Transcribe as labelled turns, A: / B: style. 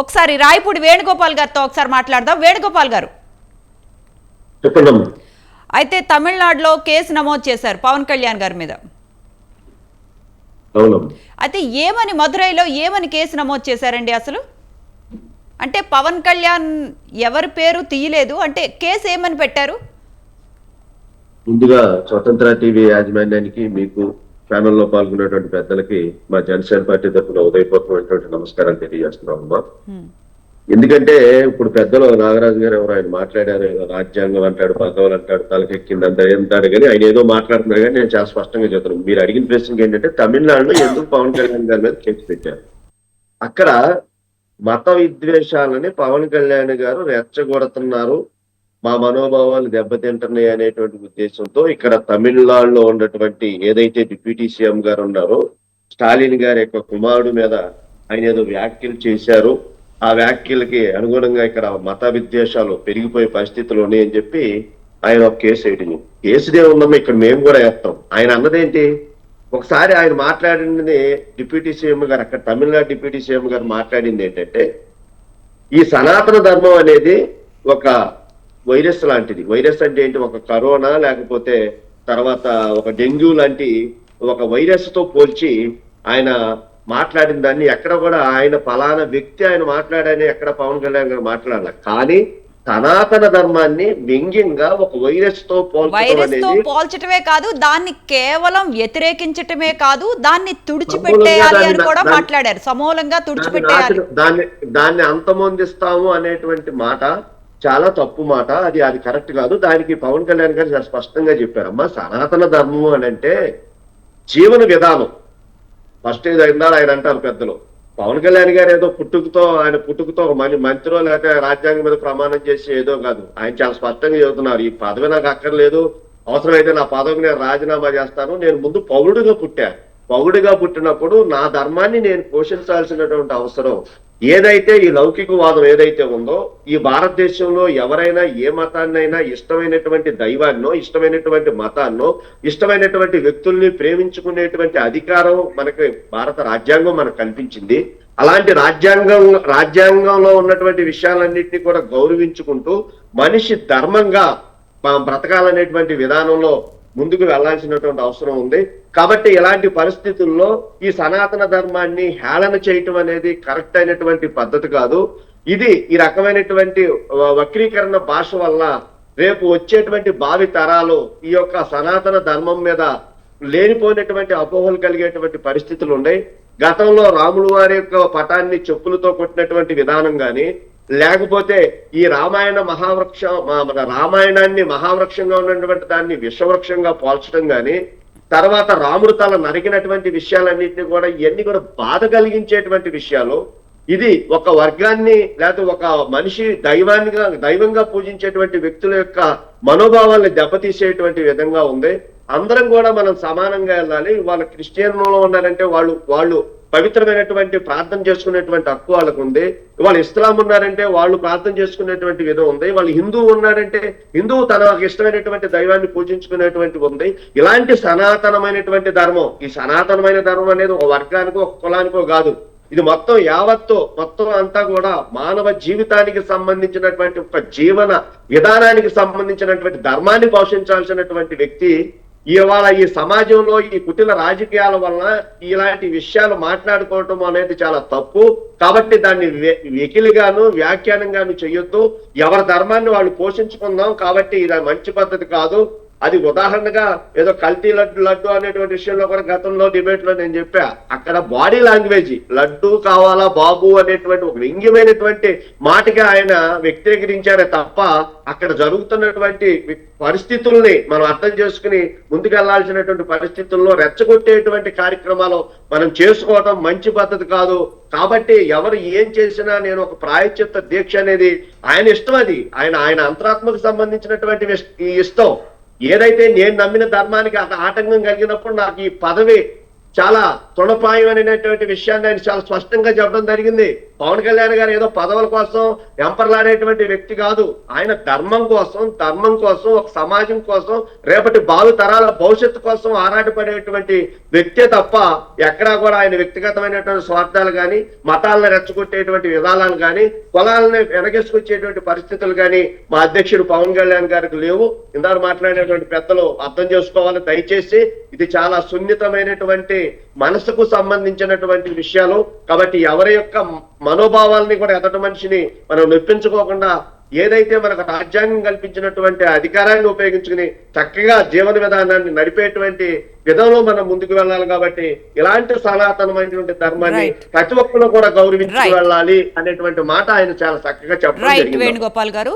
A: ఒకసారి రాయపూడి వేణుగోపాల్ గారితో ఒకసారి మాట్లాడదాం. వేణుగోపాల్ గారు. అయితే తమిళనాడులో కేసు నమోదు చేశారు పవన్ కళ్యాణ్ గారి మీద. అయితే ఏమని మదురైలో ఏమని కేసు నమోదు చేశారండి అసలు? అంటే పవన్ కళ్యాణ్ ఎవరి పేరు తీయలేదు. అంటే కేసు ఏమని పెట్టారు?
B: ముందుగా స్వతంత్ర టీవీ యాజమాన్యానికి మీకు ప్యానెల్లో పాల్గొన్నటువంటి పెద్దలకి మా జనసేన పార్టీ తరఫున ఉదయపూర్వకమైనటువంటి నమస్కారాలు తెలియజేస్తున్నాం అమ్మా. ఎందుకంటే ఇప్పుడు పెద్దలు నాగరాజు గారు ఎవరు ఆయన మాట్లాడారు ఏదో రాజ్యాంగం అంటాడు పదవులు అంటాడు తలకెక్కింది అంత అంటాడు కానీ ఆయన ఏదో మాట్లాడుతున్నారు కానీ నేను చాలా స్పష్టంగా చెప్తున్నాను మీరు అడిగిన ప్రశ్నకి ఏంటంటే తమిళనాడులో ఎందుకు పవన్ కళ్యాణ్ గారి మీద కేసు పెట్టారు? అక్కడ మత విద్వేషాలని పవన్ కళ్యాణ్ గారు రెచ్చగొడుతున్నారు మా మనోభావాలు దెబ్బతింటున్నాయి అనేటువంటి ఉద్దేశంతో ఇక్కడ తమిళనాడులో ఉన్నటువంటి ఏదైతే డిప్యూటీ సీఎం గారు ఉన్నారో స్టాలిన్ గారి యొక్క కుమారుడు మీద ఆయన ఏదో వ్యాఖ్యలు చేశారు. ఆ వ్యాఖ్యలకి అనుగుణంగా ఇక్కడ మత విద్వేషాలు పెరిగిపోయే పరిస్థితులు ఉన్నాయని చెప్పి ఆయన ఒక కేసు వేయడం కేసుదే ఉందమ్మా ఇక్కడ మేము కూడా వేస్తాం. ఆయన అన్నదేంటి? ఒకసారి ఆయన మాట్లాడింది డిప్యూటీ సీఎం గారు అక్కడ తమిళనాడు డిప్యూటీ సీఎం గారు మాట్లాడింది ఏంటంటే ఈ సనాతన ధర్మం అనేది ఒక వైరస్ లాంటిది. వైరస్ అంటే ఏంటి? ఒక కరోనా లేకపోతే తర్వాత ఒక డెంగ్యూ లాంటి ఒక వైరస్తో పోల్చి ఆయన మాట్లాడిన దాన్ని ఎక్కడ కూడా ఆయన ఫలానా వ్యక్తి ఆయన మాట్లాడని ఎక్కడ పవన్ కళ్యాణ్ గారు మాట్లాడాల. కానీ సనాతన ధర్మాన్ని వ్యంగ్యంగా ఒక
A: వైరస్తో
B: వైరస్తో
A: పోల్చటమే కాదు దాన్ని కేవలం వ్యతిరేకించటమే కాదు దాన్ని తుడిచిపెట్టేయాలి అని కూడా మాట్లాడారు. సమూలంగా తుడిచిపెట్టేయాలి.
B: దాన్ని దాన్ని అంతమొందిస్తాము అనేటువంటి మాట చాలా తప్పు మాట. అది అది కరెక్ట్ కాదు. దానికి పవన్ కళ్యాణ్ గారు చాలా స్పష్టంగా చెప్పారమ్మా సనాతన ధర్మం అని అంటే జీవన విధానం. ఫస్ట్ ఇది అయిందారు ఆయన అంటారు పెద్దలు. పవన్ కళ్యాణ్ గారు ఏదో పుట్టుకతో ఆయన పుట్టుకతో ఒక మని మంత్రో లేకపోతే రాజ్యాంగం మీద ప్రమాణం చేసి ఏదో కాదు. ఆయన చాలా స్పష్టంగా చెబుతున్నారు ఈ పదవి నాకు అక్కర్లేదు. అవసరమైతే నా పదవికి నేను రాజీనామా చేస్తాను. నేను ముందు పౌరుడిగా పుట్టా. పౌరుడిగా పుట్టినప్పుడు నా ధర్మాన్ని నేను పోషించాల్సినటువంటి అవసరం. ఏదైతే ఈ లౌకికవాదం ఏదైతే ఉందో ఈ భారతదేశంలో ఎవరైనా ఏ మతాన్నైనా ఇష్టమైనటువంటి దైవాన్నో ఇష్టమైనటువంటి మతాన్నో ఇష్టమైనటువంటి వ్యక్తుల్ని ప్రేమించుకునేటువంటి అధికారం మనకి భారత రాజ్యాంగం మనకు కల్పించింది. అలాంటి రాజ్యాంగం రాజ్యాంగంలో ఉన్నటువంటి విషయాలన్నింటినీ కూడా గౌరవించుకుంటూ మనిషి ధర్మంగా బ్రతకాలనేటువంటి విధానంలో ముందుకు వెళ్ళాల్సినటువంటి అవసరం ఉంది. కాబట్టి ఇలాంటి పరిస్థితుల్లో ఈ సనాతన ధర్మాన్ని హేళన చేయటం అనేది కరెక్ట్ అయినటువంటి పద్ధతి కాదు. ఇది ఈ రకమైనటువంటి వక్రీకరణ భాష వల్ల రేపు వచ్చేటువంటి భావి తరాలు ఈ యొక్క సనాతన ధర్మం మీద లేనిపోయినటువంటి అపోహలు కలిగేటువంటి పరిస్థితులు ఉన్నాయి. గతంలో రాములు వారి యొక్క పటాన్ని చెప్పులతో కొట్టినటువంటి విధానం గాని లేకపోతే ఈ రామాయణ మహావృక్ష మన రామాయణాన్ని మహావృక్షంగా ఉన్నటువంటి దాన్ని విషవృక్షంగా పోల్చడం గాని తర్వాత రాముడు తల నరికినటువంటి విషయాలన్నింటినీ కూడా ఇవన్నీ కూడా బాధ కలిగించేటువంటి విషయాలు. ఇది ఒక వర్గాన్ని లేకపోతే ఒక మనిషి దైవాన్నిగా దైవంగా పూజించేటువంటి వ్యక్తుల యొక్క మనోభావాల్ని దెబ్బతీసేటువంటి విధంగా ఉంది. అందరం కూడా మనం సమానంగా వెళ్ళాలి. వాళ్ళ క్రిస్టియన్లో ఉన్నారంటే వాళ్ళు వాళ్ళు పవిత్రమైనటువంటి ప్రార్థన చేసుకునేటువంటి హక్కు వాళ్ళకు ఉంది. వాళ్ళు ఇస్లాం ఉన్నారంటే వాళ్ళు ప్రార్థన చేసుకునేటువంటి విధం ఉంది. వాళ్ళు హిందువు ఉన్నారంటే హిందువు తనకు ఇష్టమైనటువంటి దైవాన్ని పూజించుకునేటువంటి ఉంది. ఇలాంటి సనాతనమైనటువంటి ధర్మం ఈ సనాతనమైన ధర్మం అనేది ఒక వర్గానికో ఒక కులానికో కాదు. ఇది మొత్తం యావత్తు మొత్తం అంతా కూడా మానవ జీవితానికి సంబంధించినటువంటి ఒక జీవన విధానానికి సంబంధించినటువంటి ధర్మాన్ని పోషించాల్సినటువంటి వ్యక్తి ఇవాళ ఈ సమాజంలో ఈ కుటిల రాజకీయాల వలన ఇలాంటి విషయాలు మాట్లాడుకోవటం అనేది చాలా తప్పు. కాబట్టి దాన్ని వెకిలిగాను వ్యాఖ్యానంగాను చేయొద్దు. ఎవరి ధర్మాన్ని వాళ్ళు పోషించుకుందాం కాబట్టి ఇది మంచి పద్ధతి కాదు. అది ఉదాహరణగా ఏదో కల్తీ లడ్డు లడ్డు అనేటువంటి విషయంలో కూడా గతంలో డిబేట్లో నేను చెప్పా. అక్కడ బాడీ లాంగ్వేజ్ లడ్డు కావాలా బాబు అనేటువంటి ఒక వ్యంగ్యమైనటువంటి మాటగా ఆయన వ్యక్తీకరించారే తప్ప అక్కడ జరుగుతున్నటువంటి పరిస్థితుల్ని మనం అర్థం చేసుకుని ముందుకెళ్ళాల్సినటువంటి పరిస్థితుల్లో రెచ్చగొట్టేటువంటి కార్యక్రమాలు మనం చేసుకోవడం మంచి పద్ధతి కాదు. కాబట్టి ఎవరు ఏం చేసినా నేను ఒక ప్రాయశ్చిత్త దీక్ష అనేది ఆయన ఇష్టం అది. ఆయన ఆయన అంతరాత్మకు సంబంధించినటువంటి ఇష్టం. ఏదైతే నేను నమ్మిన ధర్మానికి అంత ఆటంకం కలిగినప్పుడు నాకు ఈ పదవి చాలా తృణపాయమైనటువంటి విషయాన్ని ఆయన చాలా స్పష్టంగా చెప్పడం జరిగింది. పవన్ కళ్యాణ్ గారు ఏదో పదవుల కోసం ఎంపర్లాడేటువంటి వ్యక్తి కాదు. ఆయన ధర్మం కోసం ధర్మం కోసం ఒక సమాజం కోసం రేపటి బాలు తరాల భవిష్యత్తు కోసం ఆరాటపడేటువంటి వ్యక్తే తప్ప ఎక్కడా కూడా ఆయన వ్యక్తిగతమైనటువంటి స్వార్థాలు కానీ మతాలను రెచ్చగొట్టేటువంటి విధానాలు కానీ కులాలను వెనకేసుకొచ్చేటువంటి పరిస్థితులు కానీ మా అధ్యక్షుడు పవన్ కళ్యాణ్ గారికి లేవు. ఇందాక మాట్లాడేటువంటి పెద్దలు అర్థం చేసుకోవాలి. దయచేసి ఇది చాలా సున్నితమైనటువంటి మనసుకు సంబంధించినటువంటి విషయాలు. కాబట్టి ఎవరి యొక్క మనోభావాల్ని కూడా ఎదటి మనిషిని మనం నొప్పించుకోకుండా ఏదైతే మనకు రాజ్యాంగం కల్పించినటువంటి అధికారాన్ని ఉపయోగించుకుని చక్కగా జీవన విధానాన్ని నడిపేటువంటి విధంలో మనం ముందుకు వెళ్ళాలి కాబట్టి ఇలాంటి సనాతనమైనటువంటి ధర్మాన్ని. ప్రతి ఒక్కరు కూడా గౌరవించి. వెళ్ళాలి అనేటువంటి మాట ఆయన చాలా చక్కగా చెప్పడం జరిగింది
A: వేణుగోపాల్ గారు